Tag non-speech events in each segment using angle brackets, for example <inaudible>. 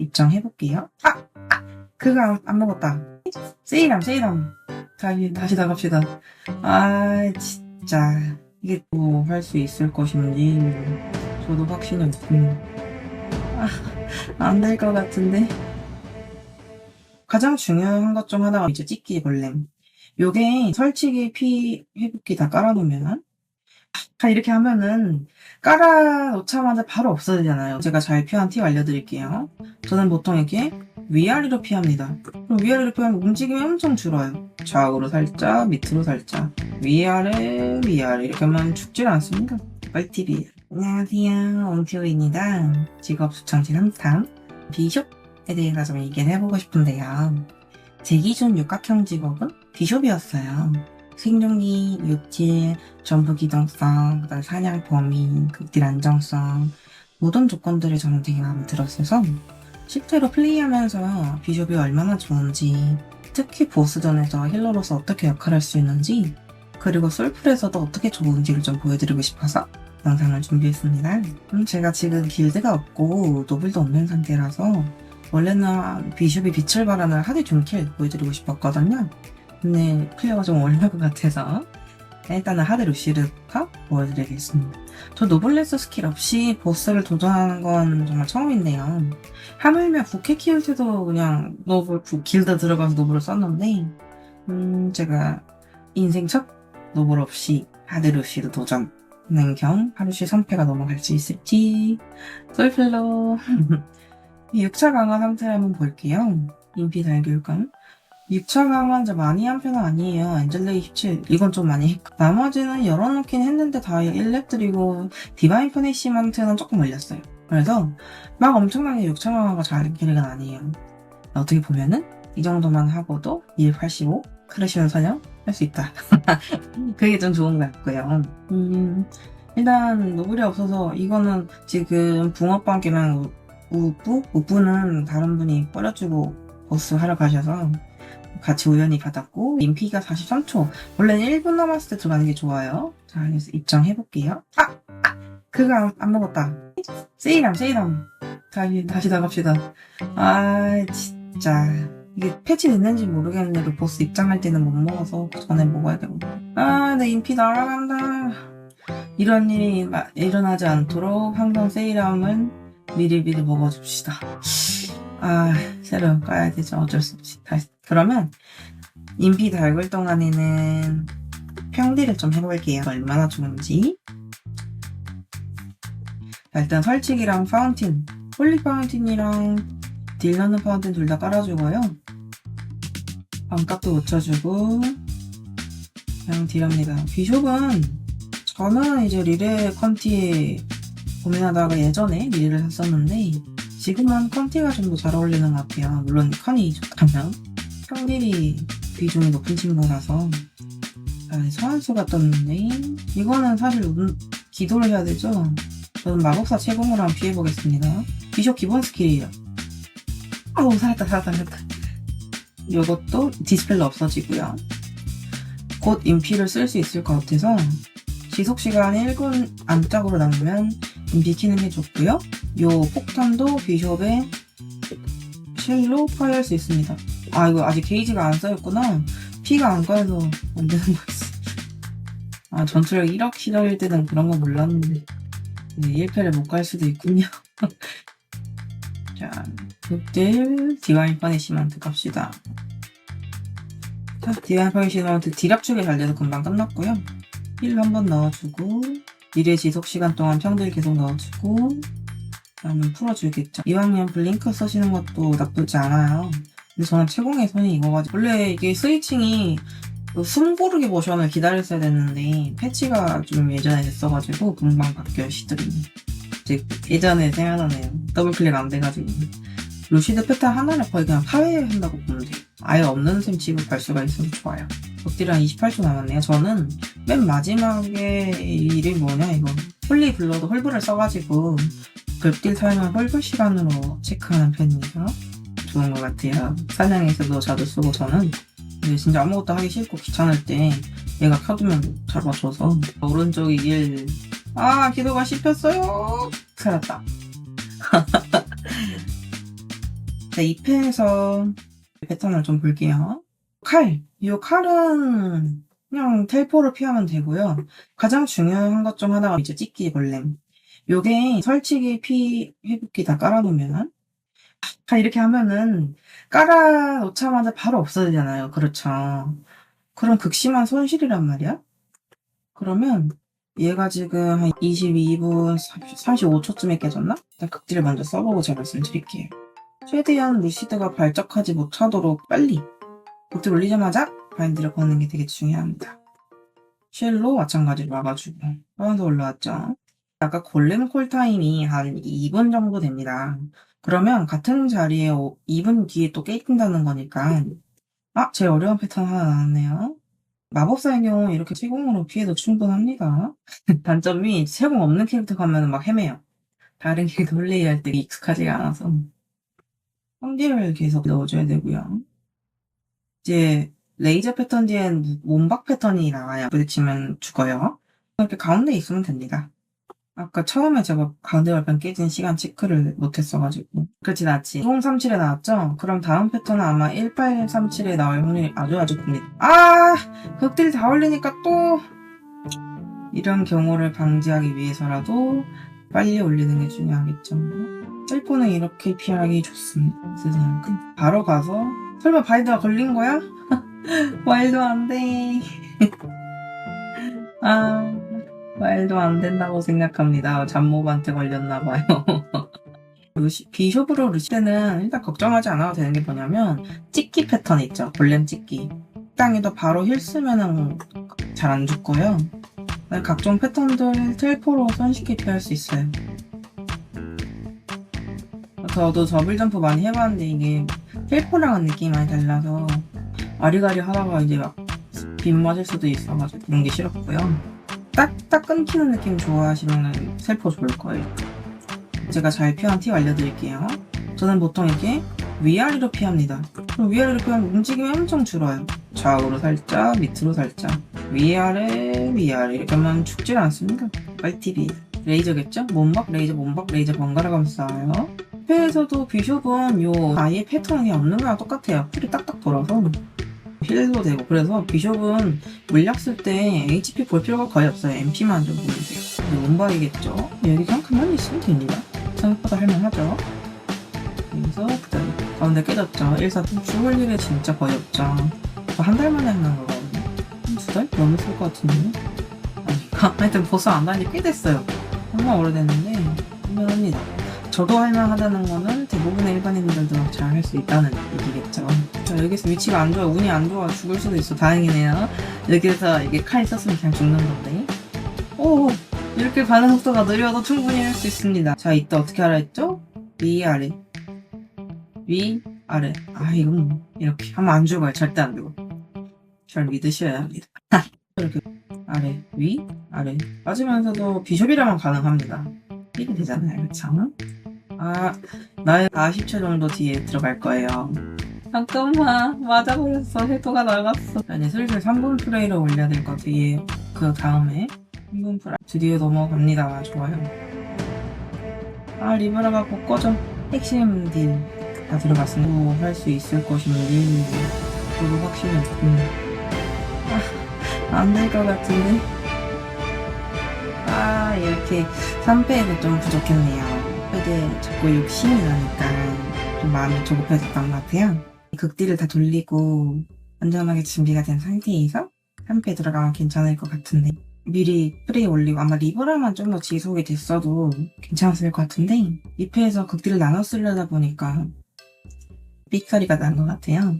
입장해 볼게요. 아! 아! 그거 안, 안 먹었다. 세이람, 세이람. 다시, 다시 나갑시다. 아, 진짜. 이게 또할수 있을 것인지, 저도 확신이 없습니다. 아, 안 될 것 같은데. 가장 중요한 것 중 하나가 이제 찍기 벌렘. 요게 설치기 피 회복기 다 깔아놓으면, 다 이렇게 하면은, 깔아놓자마자 바로 없어지잖아요. 제가 잘 피한 팁 알려드릴게요. 저는 보통 이렇게 위아래로 피합니다. 그럼 위아래로 피하면 움직임이 엄청 줄어요. 좌우로 살짝, 밑으로 살짝. 위아래, 위아래. 이렇게 하면 죽질 않습니다. 꿀팁이에요. 안녕하세요. 옹티오입니다. 직업 수창진 한탕. 비숍에 대해서 좀 얘기를 해보고 싶은데요. 제 기준 육각형 직업은 비숍이었어요. 생존기, 육질, 전부 기동성, 그다음 사냥 범위, 극딜 안정성 모든 조건들이 저는 되게 마음에 들었어서 실제로 플레이하면서 비숍이 얼마나 좋은지 특히 보스전에서 힐러로서 어떻게 역할을 할수 있는지 그리고 솔플에서도 어떻게 좋은지를 좀 보여드리고 싶어서 영상을 준비했습니다. 음, 제가 지금 길드가 없고 노블도 없는 상태라서 원래는 비숍이 빛을 발하는 하드 존킬 보여드리고 싶었거든요. 근데 클리어가 좀 어려울 것 같아서 일단은 하드 루시르부터 보여드리겠습니다. 저 노블레스 스킬 없이 보스를 도전하는 건 정말 처음인데요. 하물며 부캐 키울 때도 그냥 노블 부- 길드 들어가서 노블을 썼는데 음 제가 인생 첫 노블 없이 하드 루시르 도전 는겸 하루시 3패가 넘어갈 수 있을지 솔플로 <laughs> 6차 강화 상태를 한번 볼게요. 인피 달귤감 6차 강화는 저 많이 한 편은 아니에요. 엔젤레이 17 이건 좀 많이 했고 나머지는 열어놓긴 했는데 다 1렙 드리고 디바인 퍼니시먼트는 조금 올렸어요. 그래서 막 엄청나게 6차 강화가 잘 기획은 아니에요. 어떻게 보면은 이 정도만 하고도 285 크래시온 사냥 할 수 있다. <laughs> 그게 좀 좋은 것 같고요. 음, 일단 노블이 없어서 이거는 지금 붕어빵이랑 우뿌? 우뿌는 다른 분이 뿌려주고 보스 하러 가셔서 같이 우연히 받았고 인피가 43초. 원래는 1분 남았을 때 들어가는 게 좋아요. 자 그래서 입장해 볼게요. 아! 아! 그거 안, 안 먹었다. 세이람 세이람 다시 다시 나갑시다. 아 진짜. 이게 패치 됐는지 모르겠는데 보스 입장할 때는 못 먹어서 그 전에 먹어야 되고. 아내 인피 날아간다. 이런 일이 마- 일어나지 않도록 항상 세이람은 미리미리 먹어줍시다 아 새로 까야 되죠. 어쩔 수 없이. 다시 그러면 인피 달굴 동안에는 평딜을 좀 해볼게요. 얼마나 좋은지. 자, 일단 설치기랑 파운틴. 홀리 파운틴이랑 딜러는 파운틴 둘 다 깔아주고요. 반값도 붙여주고. 그냥 딜합니다. 비숍은 저는 이제 리레 컨티 고민하다가 예전에 리레를 샀었는데 지금은 컨티가 좀 더 잘 어울리는 것 같아요. 물론 컨이 좋다면 평딜이 비중이 높은 친구라서 아, 소환수가 떴는데 이거는 사실 운- 기도를 해야 되죠. 저는 마법사 채공을 한번 피해보겠습니다. 비숍 기본 스킬이에요. 아우 살았다 살았다 살았다. 이것도 디스펠러 없어지고요. 곧 인피를 쓸 수 있을 것 같아서 지속시간 1분 안짝으로 남으면 인피 키는 게 좋고요. 요 폭탄도 비숍에 쉘로 파이할 수 있습니다. 아 이거 아직 게이지가 안 쌓였구나. 피가 안 까여서 안 되는 거였어. 아 전투력 1억 시절일 때는 그런 거 몰랐는데 1패를 못 갈 수도 있군요. <laughs> 자, 극딜 디바인 퍼니시먼트 갑시다. 자, 디바인 퍼니시먼트 딜압축이 잘 돼서 금방 끝났고요. 힐 한 번 넣어주고 미래 지속 시간 동안 평딜 계속 넣어주고 그다음에 풀어주겠죠. 이왕이면 블링크 쓰시는 것도 나쁘지 않아요. 근데 저는 채공의 손이 이거가지고 원래 이게 스위칭이 그 숨고르기 모션을 기다렸어야 됐는데 패치가 좀 예전에 됐어가지고 금방 바뀌어요 시들이 이제 예전에 생각나네요. 더블 클릭 안 돼가지고 루시드 패턴 하나를 거의 그냥 파괴한다고 보면 돼요. 아예 없는 셈 취급할 수가 있어서 좋아요. 한 28초 남았네요. 저는 맨 마지막에 일이 뭐냐 이거 홀리 블러드 홀브를 써가지고 급딜 사용한 홀브 시간으로 체크하는 편이에요. 좋은 것 같아요. 사냥에서도 자주 쓰고 저는 근데 진짜 아무것도 하기 싫고 귀찮을 때 얘가 켜두면 잡아줘서 오른쪽이 1. 아 기도가 씹혔어요. 살았다. <laughs> 자, 2패에서 패턴을 좀 볼게요. 칼. 이 칼은 그냥 텔포를 피하면 되고요. 가장 중요한 것 중 하나가 이제 찍기 벌렘. 요게 설치기, 피, 회복기 다 깔아놓으면 다 이렇게 하면은 깔아놓자마자 바로 없어지잖아요. 그렇죠. 그럼 극심한 손실이란 말이야. 그러면 얘가 지금 한 22분 35초쯤에 깨졌나? 일단 극딜을 먼저 써보고 제가 말씀드릴게요. 최대한 루시드가 발작하지 못하도록 빨리 극딜 올리자마자 바인드를 거는 게 되게 중요합니다. 쉘로 마찬가지로 와가지고 하면서 올라왔죠. 아까 골렘 콜타임이 한 2분 정도 됩니다. 그러면 같은 자리에 2분 뒤에 또 깨진다는 거니까 아, 제일 어려운 패턴 하나 나왔네요. 마법사의 경우 이렇게 세공으로 피해도 충분합니다. <laughs> 단점이 세공 없는 캐릭터 가면 막 헤매요. 다른 캐릭터 플레이 할 때 익숙하지가 않아서 성기를 계속 넣어줘야 되고요. 이제 레이저 패턴 뒤엔 몸박 패턴이 나와요. 부딪히면 죽어요. 이렇게 가운데 있으면 됩니다. 아까 처음에 제가 발판 깨진 시간 체크를 못했어가지고. 그렇지 않지. 2037에 나왔죠? 그럼 다음 패턴은 아마 1837에 나올 확률이 아주 아주 큽니다. 아! 극딜 다 올리니까 또 이런 경우를 방지하기 위해서라도 빨리 올리는 게 중요하겠죠. 셀폰은 이렇게 피하기 좋습니다. 세상 바로 가서 설마 바이드가 걸린 거야? <laughs> 말도 안돼. <laughs> 아 말도 안 된다고 생각합니다. 잡몹한테 걸렸나 봐요. <laughs> 루시, 비숍으로 루시드는 일단 걱정하지 않아도 되는 게 뭐냐면 찍기 패턴 있죠. 볼렘 찍기. 땅에도 바로 힐 쓰면은 잘 안 죽고요. 각종 패턴들 텔포로 손쉽게 피할 수 있어요. 저도 더블 점프 많이 해봤는데 이게 텔포랑은 느낌이 많이 달라서 아리가리 하다가 이제 막 빗 맞을 수도 있어가지고 그런 게 싫었고요. 딱 딱 끊기는 느낌 좋아하시면 셀포 좋을 거예요. 제가 잘 피한 팁 알려드릴게요. 저는 보통 이렇게 위아래로 피합니다. 그럼 위아래로 피하면 움직임이 엄청 줄어요. 좌우로 살짝, 밑으로 살짝. 위아래, 위아래. 이렇게 하면 죽질 않습니다. 꿀팁이 레이저겠죠? 몸박, 레이저, 몸박, 레이저 번갈아 가면서 싸워요. 패에서도 비숍은 요 아예 패턴이 없는 거랑 똑같아요. 풀이 딱딱 돌아서. 힐도 되고 그래서 비숍은 물약 쓸 때 HP 볼 필요가 거의 없어요. MP만 좀 보면 돼요. 몸박이겠죠? 여기 그냥 가만히 있으면 됩니다. 생각보다 할만하죠? 여기서 그다음 가운데 깨졌죠? 1사 죽을 일이 진짜 거의 없죠. 한 달 만에 하는 거거든요. 두 달? 너무 쓸 것 같은데? 아닌가? <laughs> 하여튼 벌써 안 다니 꽤 됐어요. 정말 오래됐는데 할만합니다. 저도 할만하다는 거는 대부분의 일반인들도 잘 할 수 있다는 얘기겠죠. 자, 여기서 위치가 안 좋아, 운이 안 좋아, 죽을 수도 있어. 다행이네요. 여기서 이게 칼 썼으면 그냥 죽는 건데. 오, 이렇게 반응 속도가 느려도 충분히 할 수 있습니다. 자, 이때 어떻게 하라 했죠? 위, 아래. 위, 아래. 아, 이건 이렇게 하면 안 죽어요. 절대 안 죽어. 잘 믿으셔야 합니다. <laughs> 이렇게 아래, 위, 아래. 빠지면서도 비숍이라면 가능합니다. 힐이 되잖아요. 그쵸? 아, 나의 40초 정도 뒤에 들어갈 거예요. 잠깐만, 맞아버렸어. 해도가 나갔어. 자, 이제 슬슬 3분 프레이를 올려야 될 것 같아요. 그 다음에 3분 프레이. 드디어 넘어갑니다. 좋아요. 아, 리브라가 곧 꺼져. 핵심 딜 다 들어갔으니 할수 있을 것인지 저도 확신이 없습니다. 아, 안될 것 같은데. 아, 이렇게 3패에도 좀 부족했네요. 근데 자꾸 욕심이 나니까 좀 마음이 조급해졌던 것 같아요. 극딜을 다 돌리고 안전하게 준비가 된 상태에서 3패 들어가면 괜찮을 것 같은데 미리 프레이 올리고 아마 리버라만 좀 더 지속이 됐어도 괜찮았을 것 같은데 2패에서 극딜을 나눠 쓰려다 보니까 삑사리가 난 것 같아요.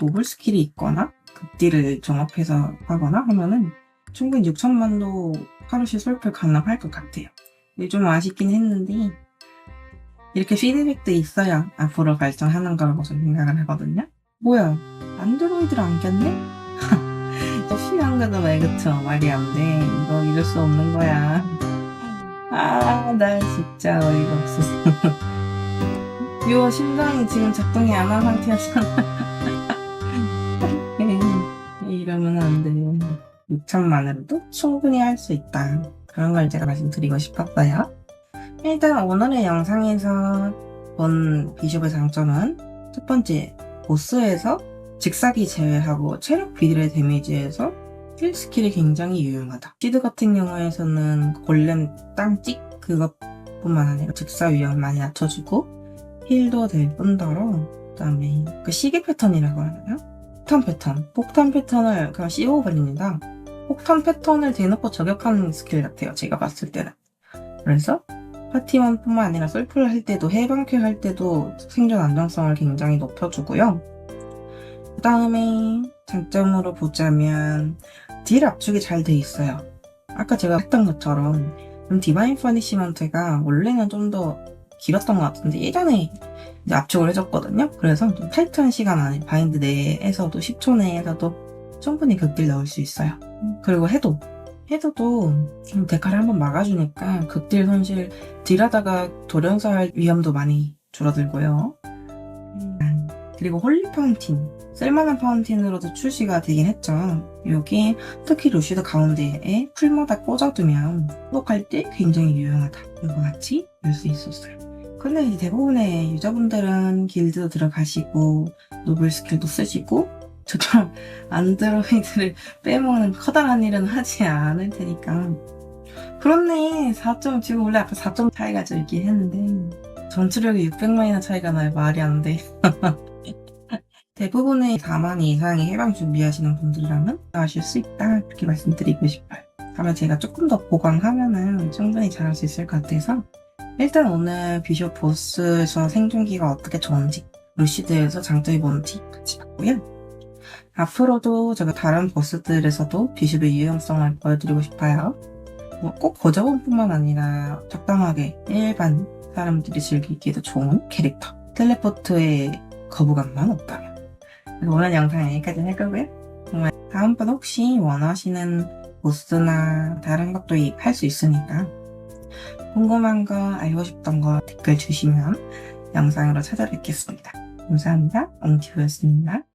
모블 스킬이 있거나 극딜을 종합해서 하거나 하면은 충분히 6천만도 하루씩 솔플 가능할 것 같아요. 근데 좀 아쉽긴 했는데 이렇게 피드백도 있어야 앞으로 발전하는 거라고 저는 생각을 하거든요. 뭐야 안드로이드를 안 꼈네? <laughs> 시한 거도 말 그쵸 말이 안 돼. 이거 이럴 수 없는 거야. 아, 나 진짜 어이가 없었어. <laughs> 요 심장이 지금 작동이 안 한 상태였잖아. <laughs> 이러면 안 돼. 6천만으로도 충분히 할 수 있다. 그런 걸 제가 말씀드리고 싶었어요. 일단 오늘의 영상에서 본 비숍의 장점은 첫 번째, 보스에서 직사기 제외하고 체력 비딜의 데미지에서 힐 스킬이 굉장히 유용하다. 시드 같은 경우에서는 골렘 땅찍 그것뿐만 아니라 직사 위험 많이 낮춰주고 힐도 될 뿐더러 그다음에 그 시계 패턴이라고 하나요? 폭탄 패턴. 폭탄 패턴을 그냥 씌워버립니다. 폭탄 패턴을 대놓고 저격하는 스킬 같아요. 제가 봤을 때는. 그래서 파티원뿐만 아니라 썰풀 할 때도 해방큐 할 때도 생존 안정성을 굉장히 높여주고요. 그 다음에 장점으로 보자면 딜 압축이 잘 돼 있어요. 아까 제가 했던 것처럼 좀 디바인 퍼니시먼트가 원래는 좀 더 길었던 것 같은데 예전에 압축을 해줬거든요. 그래서 좀 타이트한 시간 안에 바인드 내에서도 10초 내에서도 충분히 극딜 넣을 수 있어요. 그리고 해도 해도도 좀 데카를 한번 막아주니까 극딜 손실 딜하다가 돌연사할 위험도 많이 줄어들고요. 음, 그리고 홀리 파운틴 쓸만한 파운틴으로도 출시가 되긴 했죠. 여기 특히 루시드 가운데에 풀마다 꽂아두면 회복할 때 굉장히 유용하다. 이거 같이 볼 수 있었어요. 근데 이제 대부분의 유저분들은 길드 들어가시고 노블 스킬도 쓰시고 저처럼 안드로이드를 빼먹는 커다란 일은 하지 않을 테니까. 그렇네. 4점 지금 원래 아까 4점 차이가 좀 있긴 했는데. 전투력이 600만이나 차이가 나요. 말이 안 돼. <laughs> 대부분의 4만 이상의 해방 준비하시는 분들이라면 아실 수 있다. 그렇게 말씀드리고 싶어요. 다만 제가 조금 더 보강하면은 충분히 잘할 수 있을 것 같아서. 일단 오늘 비숍 보스에서 생존기가 어떻게 좋은지 루시드에서 장점이 뭔지 같이 봤고요 앞으로도 제가 다른 보스들에서도 비숍의 유용성을 보여드리고 싶어요. 뭐 꼭 거저번뿐만 아니라 적당하게 일반 사람들이 즐기기에도 좋은 캐릭터. 텔레포트에 거부감만 없다면. 오늘 영상 여기까지 할 거고요. 정말 다음번 혹시 원하시는 보스나 다른 것도 할 수 있으니까 궁금한 거 알고 싶던 거 댓글 주시면 영상으로 찾아뵙겠습니다. 감사합니다. 엉티브였습니다.